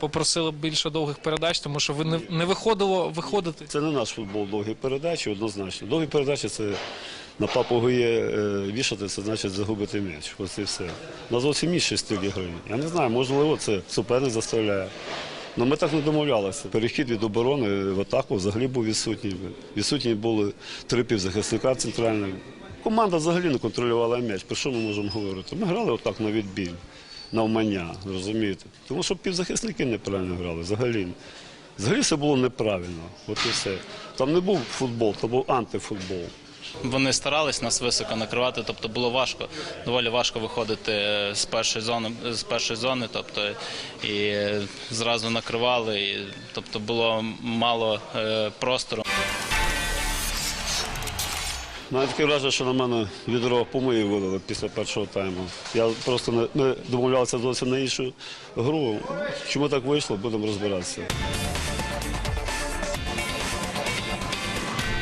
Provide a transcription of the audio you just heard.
попросили б більше довгих передач, тому що ви не, не виходило виходити. Це не наш футбол довгі передачі, однозначно. Довгі передачі це на папу Гує е, вішати, це значить загубити м'яч. Ось і все. На зовсім інший стиль гри. Я не знаю, можливо, це суперник заставляє. Ну ми так не домовлялися. Перехід від оборони в атаку взагалі був відсутній. Відсутні були три півзахисника центральних. Команда взагалі не контролювала м'яч. Про що ми можемо говорити? Ми грали отак на відбій, на вмання, розумієте? Тому що півзахисники неправильно грали взагалі. Взагалі все було неправильно. От і все. Там не був футбол, то був антифутбол. Вони старались нас високо накривати, тобто було важко, доволі важко виходити е, з першої зони, з першої зони, тобто і е, зразу накривали, і, тобто було мало е, простору. Навіть таке враження, що на мене відро помиї вилили після першого тайму. Я просто не, не домовлявся зовсім на іншу гру. Чому так вийшло, будемо розбиратися.